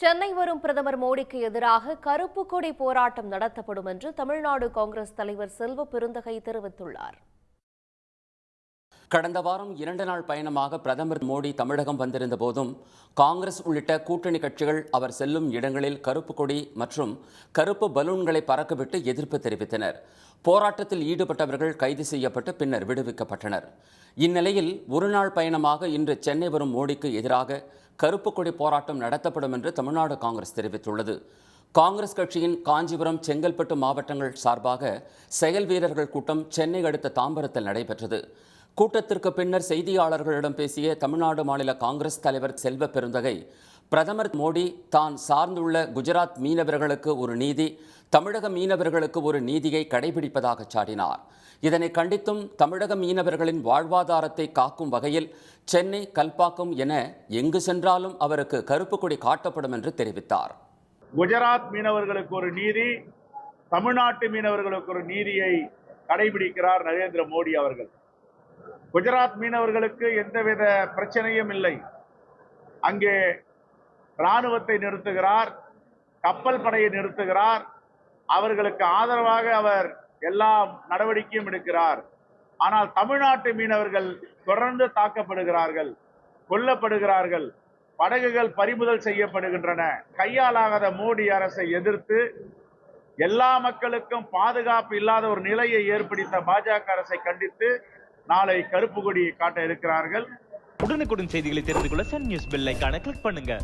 சென்னை வரும் பிரதமர் மோடிக்கு எதிராக கருப்பு கொடி போராட்டம் நடத்தப்படும் என்று தமிழ்நாடு காங்கிரஸ் தலைவர் செல்வ பெருந்தகை தெரிவித்துள்ளார். கடந்த வாரம் இரண்டு நாள் பயணமாக பிரதமர் மோடி தமிழகம் வந்திருந்த போதும் காங்கிரஸ் உள்ளிட்ட கூட்டணி கட்சிகள் அவர் செல்லும் இடங்களில் கருப்பு கொடி மற்றும் கருப்பு பலூன்களை பறக்கவிட்டு எதிர்ப்பு தெரிவித்தனர். போராட்டத்தில் ஈடுபட்டவர்கள் கைது செய்யப்பட்டு பின்னர் விடுவிக்கப்பட்டனர். இந்நிலையில் ஒருநாள் பயணமாக இன்று சென்னை வரும் மோடிக்கு எதிராக கருப்பு கொடி போராட்டம் நடத்தப்படும் என்று தமிழ்நாடு காங்கிரஸ் தெரிவித்துள்ளது. காங்கிரஸ் கட்சியின் காஞ்சிபுரம் செங்கல்பட்டு மாவட்டங்கள் சார்பாக செயல் வீரர்கள் கூட்டம் சென்னை அடுத்த தாம்பரத்தில் நடைபெற்றது. கூட்டத்திற்கு பின்னர் செய்தியாளர்களிடம் பேசிய தமிழ்நாடு மாநில காங்கிரஸ் தலைவர் செல்வ பெருந்தகை பிரதமர் மோடி தான் சார்ந்துள்ள குஜராத் மீனவர்களுக்கு ஒரு நீதி தமிழக மீனவர்களுக்கு ஒரு நீதியை கடைபிடிப்பதாக சாடினார். இதனை கண்டித்தும் தமிழக மீனவர்களின் வாழ்வாதாரத்தை காக்கும் வகையில் சென்னை கல்பாக்கம் என எங்கு சென்றாலும் அவருக்கு கருப்பு கொடி காட்டப்படும் என்று தெரிவித்தார். குஜராத் மீனவர்களுக்கு ஒரு நீதி தமிழ்நாட்டு மீனவர்களுக்கு ஒரு நீதியை கடைபிடிக்கிறார் நரேந்திர மோடி அவர்கள். குஜராத் மீனவர்களுக்கு எந்தவித பிரச்சனையும் இல்லை. அங்கே இராணுவத்தை நிறுத்துகிறார் கப்பல் படையை நிறுத்துகிறார் அவர்களுக்கு ஆதரவாக அவர் எல்லா நடவடிக்கையும் எடுக்கிறார். ஆனால் தமிழ்நாட்டு மீனவர்கள் தொடர்ந்து தாக்கப்படுகிறார்கள் கொல்லப்படுகிறார்கள் படகுகள் பறிமுதல் செய்யப்படுகின்றன. கையாலாகாத மோடி அரசை எதிர்த்து எல்லா மக்களுக்கும் பாதுகாப்பு இல்லாத ஒரு நிலையை ஏற்படுத்த பாஜக அரசை கண்டித்து நாளை கருப்பு கொடியை காட்ட இருக்கிறார்கள். உடனுக்குடன் செய்திகளை தெரிந்து கொள்ள சன் நியூஸ் பெல் ஐக்கான கிளிக் பண்ணுங்க.